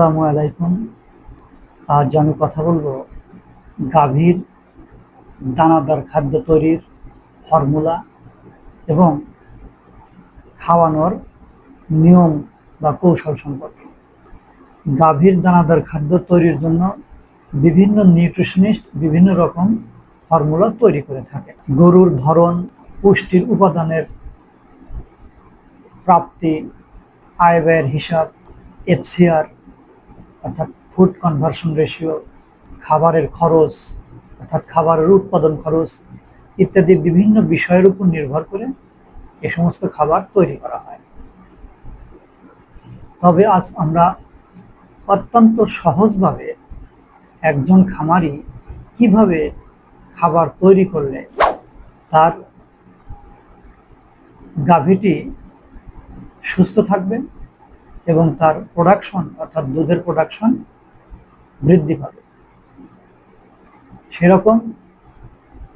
আসসালামু আলাইকুম। আজ আমি কথা বলব গাভীর দানাদার খাদ্য তৈরির ফর্মুলা এবং খাওয়ানোর নিয়ম বা কৌশল সম্পর্কে। গাভীর দানাদার খাদ্য তৈরির জন্য বিভিন্ন নিউট্রিশনিস্ট বিভিন্ন রকম ফর্মুলা তৈরি করে থাকে। গরুর ধরন, পুষ্টির উপাদানের প্রাপ্তি, আয় ব্যয়ের হিসাব, এফসিআর অর্থাৎ ফুড কনভার্সন রেশিও খাবারের খরচ, অর্থাৎ খাবারের উৎপাদন খরচ ইত্যাদি বিভিন্ন বিষয়ের উপর নির্ভর করে এ সমস্ত খাবার তৈরি করা হয়। তবে আজ আমরা অত্যন্ত সহজভাবে একজন খামারি কীভাবে খাবার তৈরি করলে তার গাভীটি সুস্থ থাকবে এবং তার প্রোডাকশন অর্থাৎ দুধের প্রোডাকশন বৃদ্ধি পাবে। সেরকম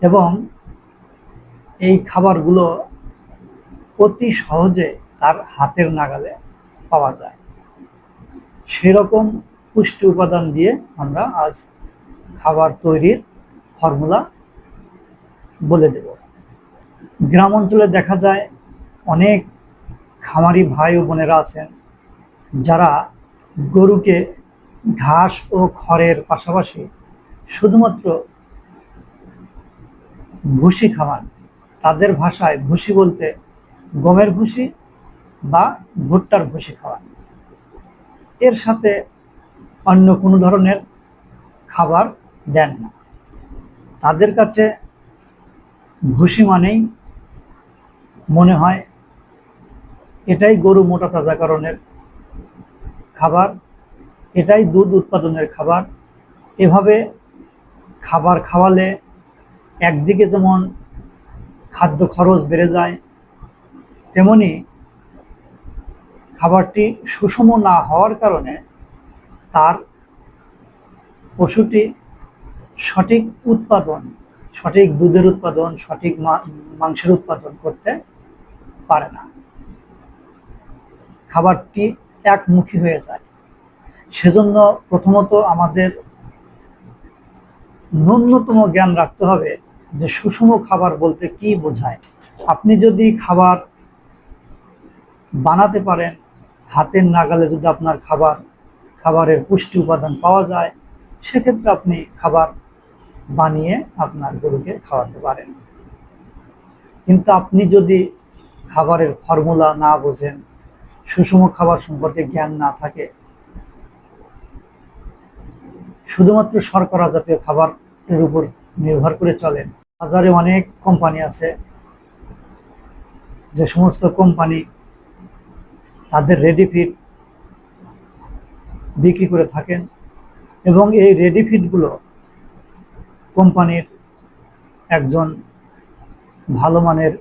এবং এই খাবারগুলো অতি সহজে তার হাতের নাগালে পাওয়া যায়। সেরকম পুষ্টি উপাদান দিয়ে আমরা আজ খাবার তৈরির ফর্মুলা বলে দেব। গ্রাম অঞ্চলে দেখা যায় অনেক খামারি ভাই ও বোনেরা আছেন যারা গরুকে ঘাস ও খড়ের পাশাপাশি শুধুমাত্র ভুসি খাওয়ান, তাদের ভাষায় ভুসি বলতে গমের ভুসি বা ভুট্টার ভুসি খাওয়ান। এর সাথে অন্য কোনো ধরনের খাবার দেন না। তাদের কাছে ভুসি মানেই মনে হয় এটাই গরু মোটা তাজাকরণের খাবার, এটাই দুধ উৎপাদনের খাবার। এভাবে খাবার খাওয়ালে একদিকে যেমন খাদ্য খরচ বেড়ে যায়, তেমনি খাবারটি সুষম না হওয়ার কারণে তার পশুটি সঠিক উৎপাদন, সঠিক দুধের উৎপাদন, সঠিক মাংসের উৎপাদন করতে পারে না। খাবারটি একমুখী হয়ে যায়। সেজন্য প্রথমত আমাদের ন্যূনতম জ্ঞান রাখতে হবে যে সুষম খাবার বলতে কি বোঝায়। আপনি যদি খাবার বানাতে পারেন, হাতের নাগালে যদি আপনার খাবার, খাবারের পুষ্টি উপাদান পাওয়া যায়, সেক্ষেত্রে আপনি খাবার বানিয়ে আপনার গরুকে খাওয়াতে পারেন। কিন্তু আপনি যদি খাবারের ফর্মুলা না বোঝেন সুষম খাবার সম্পর্কে জ্ঞান না থাকে, শুধুমাত্র শর্করা জাতীয় খাবারের উপর নির্ভর করে চলেন বাজারে অনেক কোম্পানি আছে, যে সমস্ত কোম্পানি তাদের রেডি ফিড বিক্রি করে থাকেন এবং এই রেডি ফিডগুলো কোম্পানির একজন ভালো মানের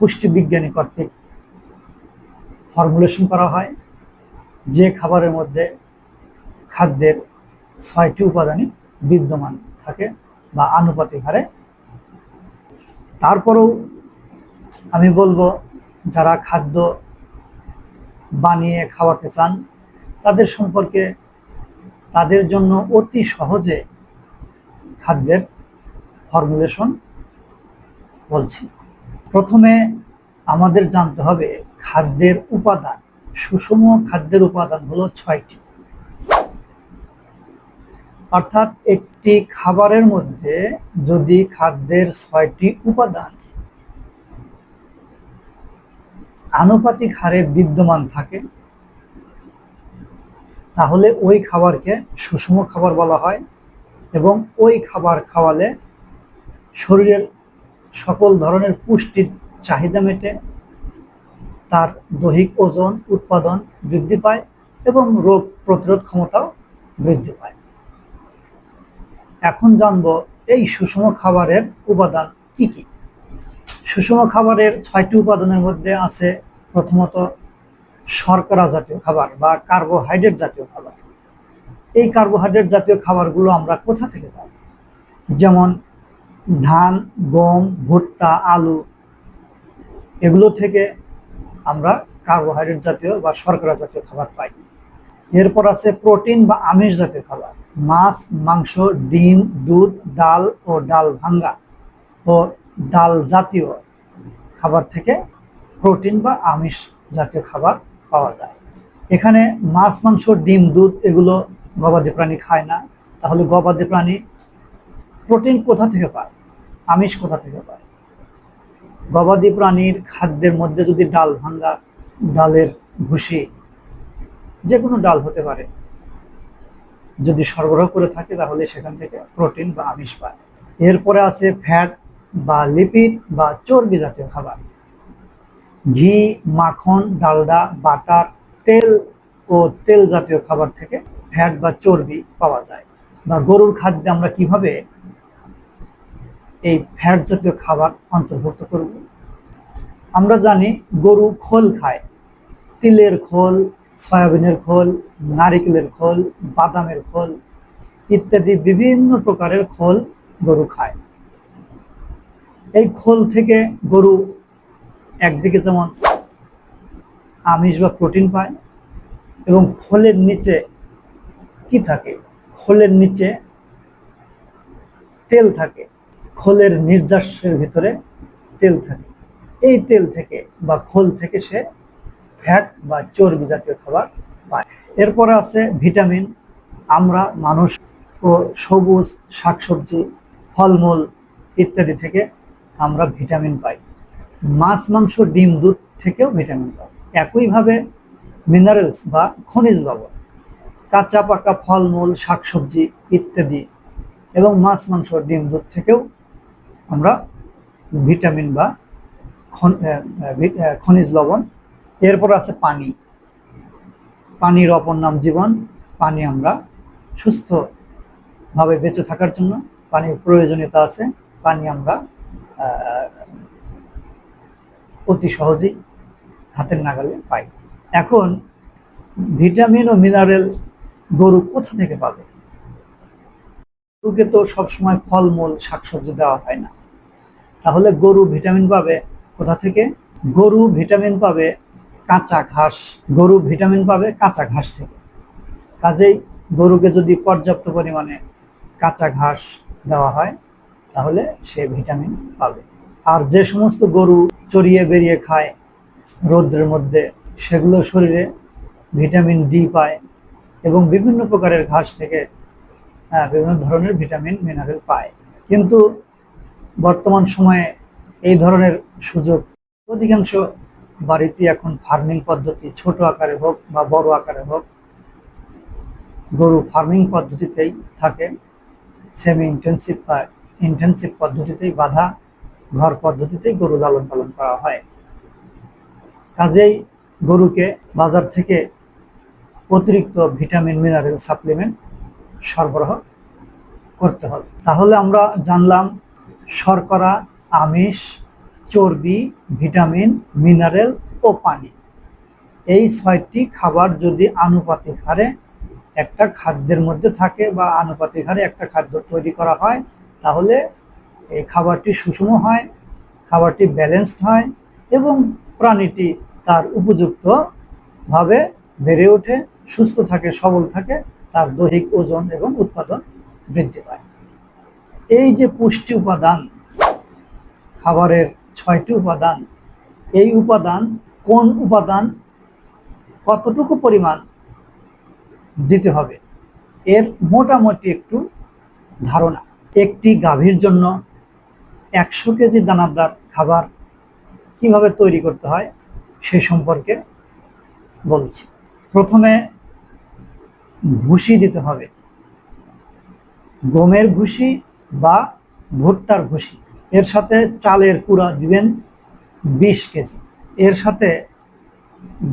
পুষ্টি বিজ্ঞানী কর্তৃক ফর্মুলেশন করা হয়, যে খাবারের মধ্যে খাদ্যের ছয়টি উপাদানই বিদ্যমান থাকে বা আনুপাতিক হারে। তারপরেও আমি বলব, যারা খাদ্য বানিয়ে খাওয়াতে চান, তাদের সম্পর্কে তাদের জন্য অতি সহজে খাদ্যের ফর্মুলেশন বলছি। প্রথমে আমাদের জানতে হবে খাদ্যের উপাদান। সুষম খাদ্যের উপাদান হলো ছয়টি। অর্থাৎ একটি খাবারের মধ্যে যদি খাদ্যের ছয়টি উপাদান আনুপাতিক হারে বিদ্যমান থাকে, তাহলে ওই খাবারকে সুষম খাবার বলা হয় এবং ওই খাবার খাওয়ালে শরীরের সকল ধরনের পুষ্টির চাহিদা মেটে তার দৈহিক ওজন উৎপাদন বৃদ্ধি পায় এবং রোগ প্রতিরোধ ক্ষমতাও বৃদ্ধি পায়। এখন জানব এই সুষম খাবারের উপাদান কি কি? সুষম খাবারের ছয়টি উপাদানের মধ্যে আছে প্রথমত শর্করা জাতীয় খাবার বা কার্বোহাইড্রেট জাতীয় খাবার। এই কার্বোহাইড্রেট জাতীয় খাবারগুলো আমরা কোথা থেকে পাই যেমন ধান, গম, ভুট্টা, আলু, এগুলো থেকে আমরা কার্বোহাইড্রেট জাতীয় বা শর্করা জাতীয় খাবার পাই। এরপর আছে প্রোটিন বা আমিষ জাতীয় খাবার। মাছ, মাংস, ডিম, দুধ, ডাল ও ডাল ভাঙ্গা ও ডাল জাতীয় খাবার থেকে প্রোটিন বা আমিষ জাতীয় খাবার পাওয়া যায়। এখানে মাছ, মাংস, ডিম, দুধ এগুলো গবাদি প্রাণী খায় না। তাহলে গবাদি প্রাণী প্রোটিন কোথা থেকে পায়? আমিষ কোথা থেকে পায়? গবাদি প্রাণীর খাদ্যের মধ্যে যদি ডাল ভাঙ্গা, ডালের ভুসি, যে কোনো ডাল হতে পারে। যদি সরবরাহ করে থাকে, তাহলে সেখান থেকে প্রোটিন বা আমিষ পায়। এরপরে আছে ফ্যাট বা লিপিড বা চর্বি জাতীয় খাবার। ঘি, মাখন, ডালডা, বাটার, তেল ও তেল জাতীয় খাবার থেকে ফ্যাট বা চর্বি পাওয়া যায়। বা গরুর খাদ্যে আমরা কীভাবে এই ফ্যাট জাতীয় খাবার অন্তর্ভুক্ত করব। আমরা জানি গরু খোল খায়। তিলের খোল, সয়াবিনের খোল, নারিকেলের খোল, বাদামের খোল ইত্যাদি বিভিন্ন প্রকারের খোল গরু খায়। এই খোল থেকে গরু একদিকে যেমন আমিষ বা প্রোটিন পায় এবং খোলের নিচে কি থাকে? খোলের নিচে তেল থাকে। খোলের নির্যাসের ভিতরে তেল থাকে। এই তেল থেকে বা খোল থেকে সে ফ্যাট বা চর্বি জাতীয় খাবার পায়। এরপরে আছে ভিটামিন। আমরা মানুষ ও সবুজ শাকসবজি, ফলমূল ইত্যাদি থেকে আমরা ভিটামিন পাই। মাছ, মাংস, ডিম, দুধ থেকেও ভিটামিন পাই। একইভাবে মিনারেলস বা খনিজ লবণ, কাঁচা পাকা ফলমূল, শাকসবজি ইত্যাদি এবং মাছ, মাংস, ডিম, দুধ থেকেও আমরা ভিটামিন বা খনিজ লবণ। এরপর আছে পানি। পানির অপর নাম জীবন। পানি আমরা সুস্থভাবে বেঁচে থাকার জন্য পানির প্রয়োজনীয়তা আছে। পানি আমরা অতি সহজেই হাতের নাগালে পাই। এখন ভিটামিন ও মিনারেল গরু কোথা থেকে পাবে? গরুকে তো সবসময় ফলমূল, শাকসবজি দেওয়া হয় না। তাহলে গরু ভিটামিন পাবে কোথা থেকে? গরু ভিটামিন পাবে কাঁচা ঘাস গরু ভিটামিন পাবে কাঁচা ঘাস থেকে। কাজেই গরুকে যদি পর্যাপ্ত পরিমাণে কাঁচা ঘাস দেওয়া হয় তাহলে সে ভিটামিন পাবে। আর যে সমস্ত গরু চড়িয়ে বেরিয়ে খায় রৌদ্রের মধ্যে সেগুলো শরীরে ভিটামিন ডি পায় এবং বিভিন্ন প্রকারের ঘাস থেকে হ্যাঁ, বিভিন্ন ধরনের ভিটামিন মিনারেল পায়। কিন্তু বর্তমান সময়ে এই ধরনের সুযোগ অধিকাংশ বাড়িতে এখন ফার্মিং পদ্ধতি ছোট আকারে হোক বা বড় আকারে হোক, গরু ফার্মিং পদ্ধতিতেই থাকে সেমি ইন্টেন্সিভ বা ইন্টেন্সিভ পদ্ধতিতেই বাধা, ঘর পদ্ধতিতেই গরু লালন পালন করা হয়। কাজেই গরুকে বাজার থেকে অতিরিক্ত ভিটামিন মিনারেল সাপ্লিমেন্ট সরবরাহ করতে হবে। তাহলে আমরা জানলাম শর্করা, আমিষ, চর্বি, ভিটামিন, মিনারেল ও পানি। এই ছয়টি খাবার যদি আনুপাতিক হারে একটা খাদ্যের মধ্যে থাকে বা আনুপাতিক হারে একটা খাদ্য তৈরি করা হয়, তাহলে এই খাবারটি সুষম হয়, খাবারটি ব্যালেন্সড হয় এবং প্রাণীটি তার উপযুক্ত ভাবে বেড়ে ওঠে, সুস্থ থাকে, সবল থাকে, তার দৈহিক ওজন এবং উৎপাদন বৃদ্ধি পায়। এই যে পুষ্টি উপাদান, খাবারের ছয়টি উপাদান, এই উপাদান কোন উপাদান কতটুকু পরিমাণ দিতে হবে? এর মোটামুটি একটু ধারণা। একটি গাভীর জন্য একশো কেজি দানাদার খাবার কীভাবে তৈরি করতে হয় সে সম্পর্কে বলছি। প্রথমে ভুসি দিতে হবে। গমের ভুসি বা ভুট্টার ভুসি এর সাথে চালের কুড়া দিবেন বিশ কেজি। এর সাথে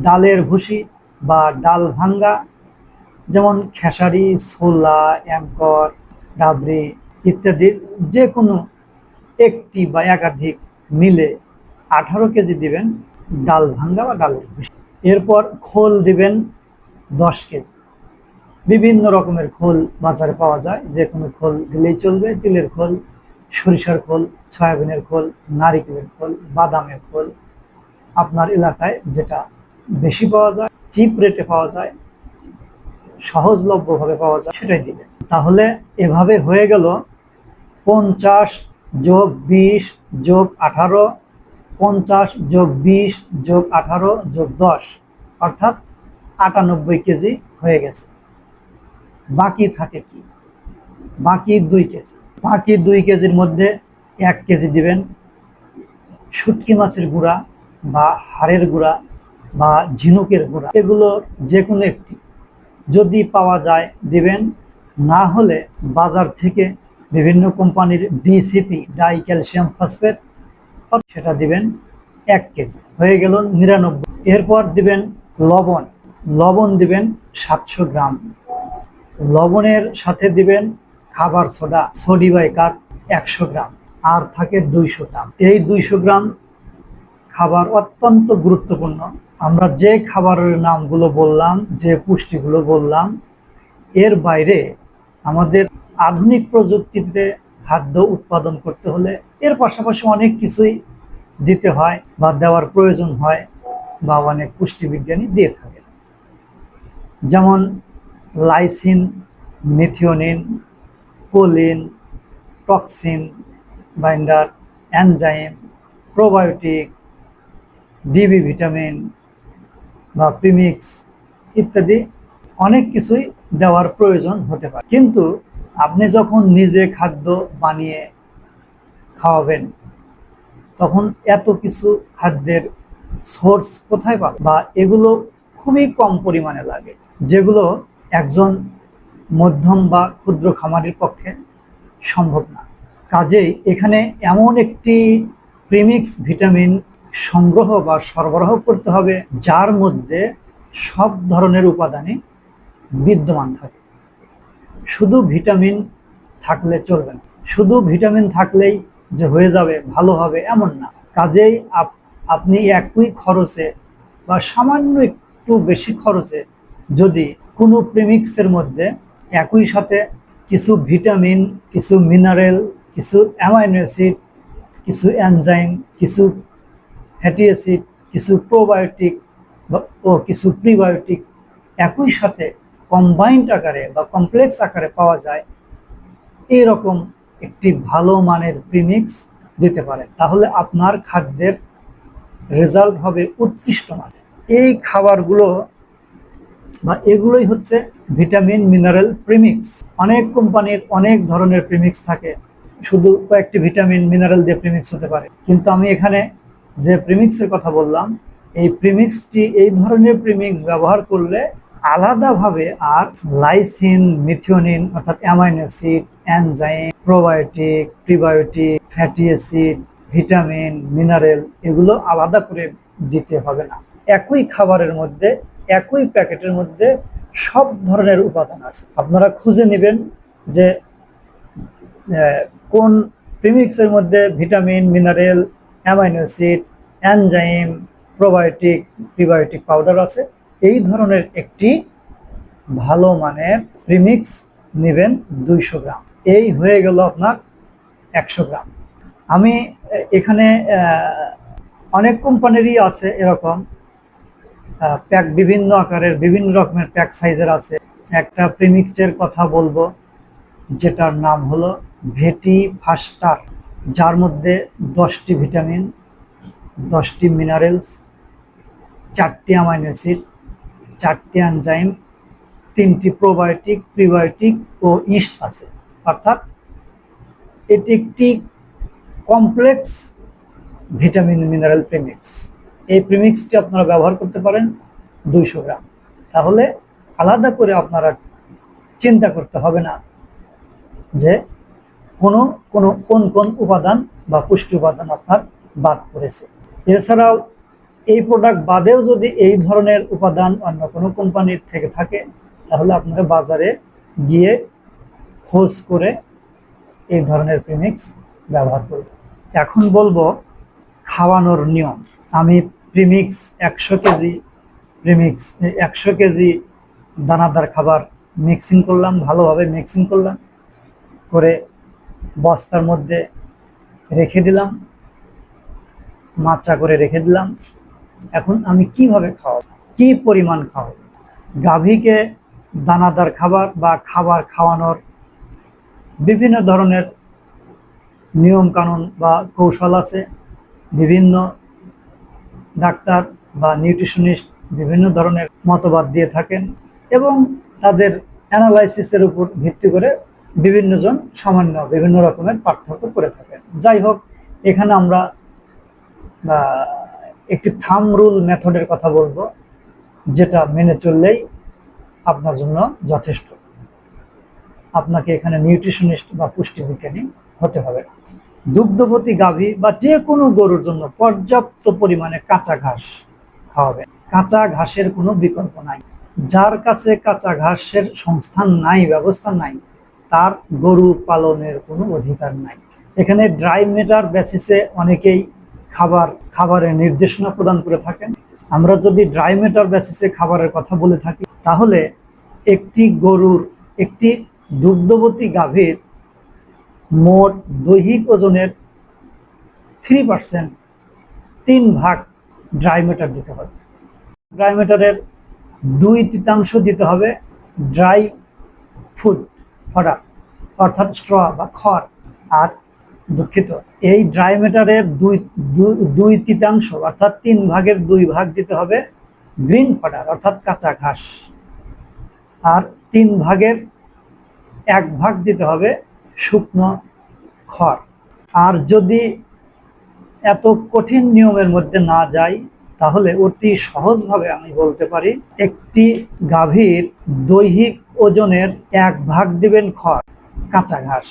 ডালের ভুসি বা ডাল ভাঙ্গা, যেমন খেসারি, ছোলা অ্যাঙ্কর ডাবরি ইত্যাদির যে কোনো একটি বা একাধিক মিলে আঠারো কেজি দিবেন ডাল ভাঙ্গা বা ডালের ভুসি এরপর খোল দিবেন দশ কেজি। বিভিন্ন রকমের খোল বাজারে পাওয়া যায়। যে কোনো খোল দিলেই চলবে। তিলের খোল, সরিষার খোল, সয়াবিনের খোল, নারিকেলের খোল, বাদামের খোল আপনার এলাকায় যেটা বেশি পাওয়া যায়, চিপ রেটে পাওয়া যায়, সহজলভ্যভাবে পাওয়া যায়, সেটাই দিবেন। তাহলে এভাবে হয়ে গেল পঞ্চাশ যোগ বিশ যোগ আঠারো, পঞ্চাশ যোগ বিশ যোগ আঠারো যোগ দশ, অর্থাৎ আটানব্বই কেজি হয়ে গেছে। বাকি থাকে কি? বাকি দুই কেজি। বাকি দুই কেজির মধ্যে এক কেজি দিবেন শুটকি মাছের গুঁড়া বা হাড়ের গুঁড়া বা ঝিনুকের গুঁড়া। এগুলো যে কোনো একটি। যদি পাওয়া যায়, দিবেন। না হলে বাজার থেকে বিভিন্ন কোম্পানির ডিসিপি ডাই ক্যালসিয়াম ফসফেট, সেটা দিবেন এক কেজি। হয়ে গেল নিরানব্বই। এরপর দিবেন লবণ। লবণ দিবেন সাতশো গ্রাম। লবণের সাথে দিবেন খাবার সোডা সোডিবাইকার একশো গ্রাম, আর থাকে দুইশো গ্রাম। এই দুইশো গ্রাম খাবার অত্যন্ত গুরুত্বপূর্ণ। আমরা যে খাবারের নামগুলো বললাম, যে পুষ্টিগুলো বললাম, এর বাইরে আমাদের আধুনিক প্রযুক্তিতে খাদ্য উৎপাদন করতে হলে এর পাশাপাশি অনেক কিছুই দিতে হয় বা দেওয়ার প্রয়োজন হয় বা অনেক পুষ্টিবিজ্ঞানী দিয়ে থাকে যেমন lysine, methionine, choline, toxin, binder, enzyme, probiotic DB vitamin বা প্রিমিক্স ইত্যাদি অনেক কিছুই দেওয়ার প্রয়োজন হতে পারে। কিন্তু আপনি যখন নিজে খাদ্য বানিয়ে খাওয়াবেন, তখন এত কিছু খাদ্যের সোর্স কোথায় পাবে বা এগুলো খুবই কম পরিমাণে লাগে, যেগুলো একজন মধ্যম বা ক্ষুদ্র খামারির পক্ষে সম্ভব না। কাজেই এখানে এমন একটি প্রিমিক্স ভিটামিন সংগ্রহ বা সরবরাহ করতে হবে, যার মধ্যে সব ধরনের উপাদানই বিদ্যমান থাকে। শুধু ভিটামিন থাকলে চলবে না। শুধু ভিটামিন থাকলেই যে হয়ে যাবে, ভালো হবে এমন না। কাজেই আপ- আপনি একই খরচে বা সামান্য একটু বেশি খরচে যদি কোনো প্রিমিক্সের মধ্যে একই সাথে কিছু ভিটামিন কিছু মিনারেল কিছু অ্যামাইনো অ্যাসিড কিছু এনজাইম কিছু ফ্যাটি অ্যাসিড কিছু প্রোবায়োটিক ও কিছু প্রিবায়োটিক একই সাথে কম্বাইন্ড আকারে বা কমপ্লেক্স আকারে পাওয়া যায়, এরকম একটি ভালো মানের প্রিমিক্স দিতে পারেন তাহলে আপনার খাদ্যের রেজাল্ট হবে উৎকৃষ্ট মানের। এই খাবারগুলো বা এগুলোই হচ্ছে ভিটামিন, মিনারেল, প্রিমিক্স। অনেক কোম্পানির অনেক ধরনের প্রিমিক্স থাকে। শুধু কয়েকটি ভিটামিন, মিনারেল দিয়ে প্রিমিক্স হতে পারে। কিন্তু আমি এখানে যে প্রিমিক্সের কথা বললাম, এই প্রিমিক্সটি এই ধরনের প্রিমিক্স ব্যবহার করলে আলাদাভাবে আর লাইসিন, মিথিওনিন, অর্থাৎ amino acid, enzyme, probiotic, prebiotic, fatty acid, vitamin, mineral, এগুলো আলাদা করে দিতে হবে না। একই খাবারের মধ্যে একই প্যাকেটের মধ্যে সব ধরনের উপাদান আছে। আপনারা খুঁজে নেবেন যে কোন প্রিমিক্সের মধ্যে vitamin mineral amino acid enzyme probiotic prebiotic powder আছে। এই ধরনের একটি ভালো মানের প্রিমিক্স নেবেন দুইশো গ্রাম। এই হয়ে গেল আপনার একশো গ্রাম। আমি এখানে অনেক কোম্পানিরই আছে এরকম। প্যাক বিভিন্ন আকারের, বিভিন্ন রকমের প্যাক সাইজের আছে। একটা প্রিমিক্সের কথা বলব, যেটার নাম হলো ভেটি ফাস্টার যার মধ্যে দশটি ভিটামিন দশটি মিনারেলস চারটি অ্যামাইনো অ্যাসিড চারটি এনজাইম তিনটি প্রোবায়োটিক প্রিবায়োটিক ও ইস্ট আছে। অর্থাৎ এটি একটি কমপ্লেক্স ভিটামিন মিনারেল প্রিমিক্স এই প্রিমিক্সটি আপনারা ব্যবহার করতে পারেন দুইশো গ্রাম। তাহলে আলাদা করে আপনারা চিন্তা করতে হবে না যে কোনো কোনো, কোন কোন উপাদান বা পুষ্টি উপাদান আপনার বাদ পড়েছে। এছাড়াও এই প্রোডাক্ট বাদেও যদি এই ধরনের উপাদান অন্য কোনো কোম্পানির থেকে থাকে, তাহলে আপনারা বাজারে গিয়ে খোঁজ করে এই ধরনের প্রিমিক্স ব্যবহার করবেন এখন বলব খাওয়ানোর নিয়ম। আমি প্রিমিক্স একশো কেজি প্রিমিক্স একশো কেজি দানাদার খাবার মিক্সিং করলাম, ভালোভাবে মিক্সিং করলাম, করে বস্তার মধ্যে রেখে দিলাম, মাচা করে রেখে দিলাম। এখন আমি কীভাবে খাওয়াবো? কি পরিমাণ খাওয়াব? গাভীকে দানাদার খাবার বা খাবার খাওয়ানোর বিভিন্ন ধরনের নিয়ম কানুন বা কৌশল আছে, বিভিন্ন ডাক্তার বা নিউট্রিশনিস্ট বিভিন্ন ধরনের মতবাদ দিয়ে থাকেন এবং তাদের অ্যানালাইসিসের উপর ভিত্তি করে বিভিন্ন জন সামান্য বিভিন্ন রকমের পার্থক্য করে থাকেন। যাই হোক, এখানে আমরা একটি থাম রুল মেথডের কথা বলব, যেটা মেনে চললেই আপনার জন্য যথেষ্ট। আপনাকে এখানে নিউট্রিশনিস্ট বা পুষ্টিবিজ্ঞানী হতে হবে না। দুগ্ধবতী গাভী বা যে কোনো গরুর জন্য পর্যাপ্ত পরিমাণে কাঁচা ঘাস খাওয়াবে। কাঁচা ঘাসের কোনো বিকল্প নাই। যার কাছে কাঁচা ঘাসের সংস্থান নাই, ব্যবস্থা নাই, তার গরু পালনের কোনো অধিকার নাই। এখানে ড্রাই মেটার বেসিসে অনেকেই খাবার, খাবারের নির্দেশনা প্রদান করে থাকেন। আমরা যদি ড্রাই মেটার বেসিসে খাবারের কথা বলে থাকি, তাহলে একটি গরুর, একটি দুগ্ধবতী গাভীর মোট দৈহিক ওজনের থ্রি পার্সেন্ট তিন ভাগ ড্রাই মেটার দিতে হবে। ড্রাই মেটারের দুই তৃতীয়াংশ দিতে হবে ড্রাই ফুড ফডার অর্থাৎ স্ট্র বা খড় আর দুঃখিত, এই ড্রাই মেটারের দুই, দুই- দুই তৃতীয়াংশ অর্থাৎ তিন ভাগের দুই ভাগ দিতে হবে গ্রিন ফডার অর্থাৎ কাঁচা ঘাস। আর তিন ভাগের এক ভাগ দিতে হবে শুকনো খড়। আর যদি এত কঠিন নিয়মের মধ্যে না যাই, তাহলে অতি সহজভাবে আমি বলতে পারি, একটি গাভীর দৈহিক ওজনের এক ভাগ দিবেন খড়, কাঁচা ঘাস।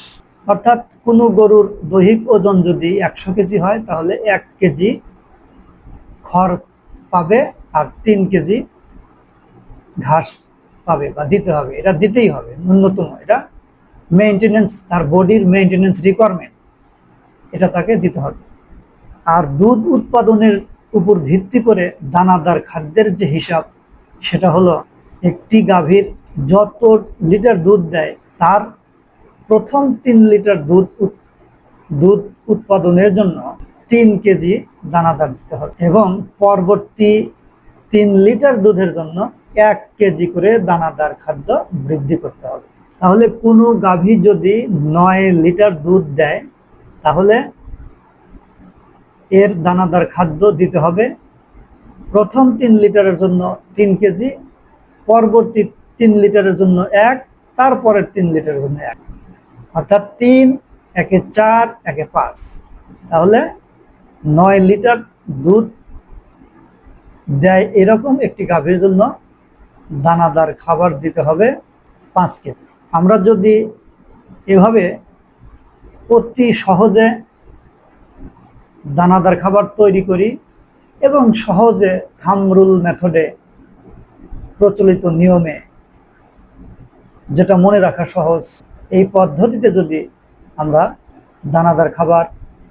অর্থাৎ কোনো গরুর দৈহিক ওজন যদি একশো কেজি হয়, তাহলে এক কেজি খড় পাবে আর তিন কেজি ঘাস পাবে বা দিতে হবে। এটা দিতেই হবে, ন্যূনতম এটা মেনটেনেন্স তার বডির মেনটেনেন্স রিকোয়ারমেন্ট এটা তাকে দিতে হবে। আর দুধ উৎপাদনের উপর ভিত্তি করে দানাদার খাদ্যের যে হিসাব, সেটা হলো একটি গাভীর যত লিটার দুধ দেয়, তার প্রথম তিন লিটার দুধ দুধ উৎপাদনের জন্য তিন কেজি দানাদার দিতে হবে এবং পরবর্তী তিন লিটার দুধের জন্য এক কেজি করে দানাদার খাদ্য বৃদ্ধি করতে হবে। তাহলে কোনো গাভী যদি নয় লিটার দুধ দেয়, তাহলে এর দানাদার খাদ্য দিতে হবে। প্রথম তিন লিটারের জন্য তিন কেজি, পরবর্তী তিন লিটারের জন্য এক, তারপরের তিন লিটারের জন্য এক। অর্থাৎ তিন, একে চার, একে পাঁচ। তাহলে নয় লিটার দুধ দেয় এরকম একটি গাভীর জন্য দানাদার খাবার দিতে হবে পাঁচ কেজি। আমরা যদি এভাবে অতি সহজে দানাদার খাবার তৈরি করি এবং সহজে থামরুল মেথডে প্রচলিত নিয়মে, যেটা মনে রাখা সহজ, এই পদ্ধতিতে যদি আমরা দানাদার খাবার,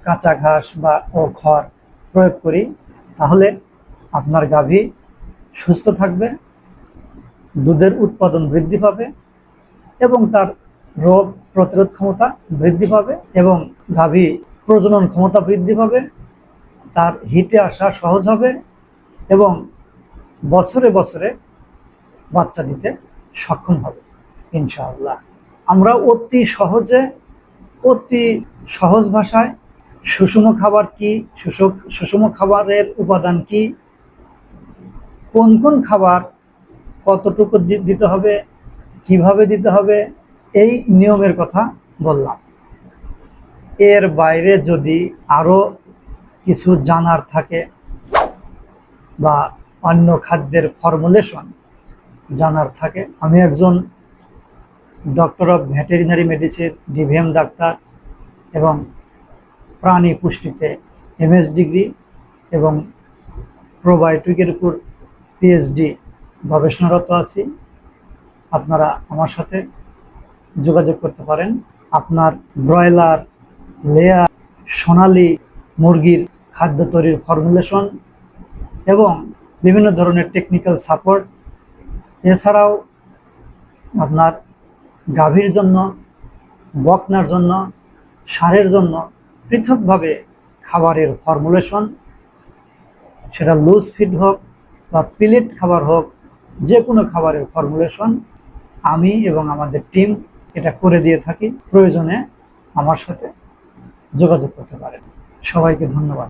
কাঁচা ঘাস বা ও খড় প্রয়োগ করি, তাহলে আপনার গাভী সুস্থ থাকবে, দুধের উৎপাদন বৃদ্ধি পাবে এবং তার রোগ প্রতিরোধ ক্ষমতা বৃদ্ধি পাবে এবং গাভী প্রজনন ক্ষমতা বৃদ্ধি পাবে, তার হিটে আসা সহজ হবে এবং বছরে বছরে বাচ্চা দিতে সক্ষম হবে, ইনশাআল্লাহ। আমরা অতি সহজে, অতি সহজ ভাষায় সুষম খাবার কি, সুষম খাবারের উপাদান কি, কোন কোন খাবার কতটুকু দিতে হবে কীভাবে দিতে হবে? এই নিয়মের কথা বললাম। এর বাইরে যদি আরও কিছু জানার থাকে বা অন্য খাদ্যের ফর্মুলেশন জানার থাকে, আমি একজন doctor of veterinary medicine DVM doctor এবং প্রাণী পুষ্টিতে এমএস ডিগ্রি এবং প্রোবায়োটিকের উপর পিএইচডি গবেষণারত আছি। আপনারা আমার সাথে যোগাযোগ করতে পারেন। আপনার ব্রয়লার, লেয়ার, সোনালি মুরগির খাদ্য তৈরির ফর্মুলেশন এবং বিভিন্ন ধরনের টেকনিক্যাল সাপোর্ট এছাড়াও আপনার গাভীর জন্য, বকনার জন্য, সারের জন্য পৃথকভাবে খাবারের ফর্মুলেশন সেটা লুজ ফিড হোক বা পিলেট খাবার হোক যে কোনো খাবারের ফর্মুলেশন আমি এবং আমাদের টিম এটা করে দিয়ে থাকি। প্রয়োজনে আমার সাথে যোগাযোগ করতে পারেন। সবাইকে ধন্যবাদ।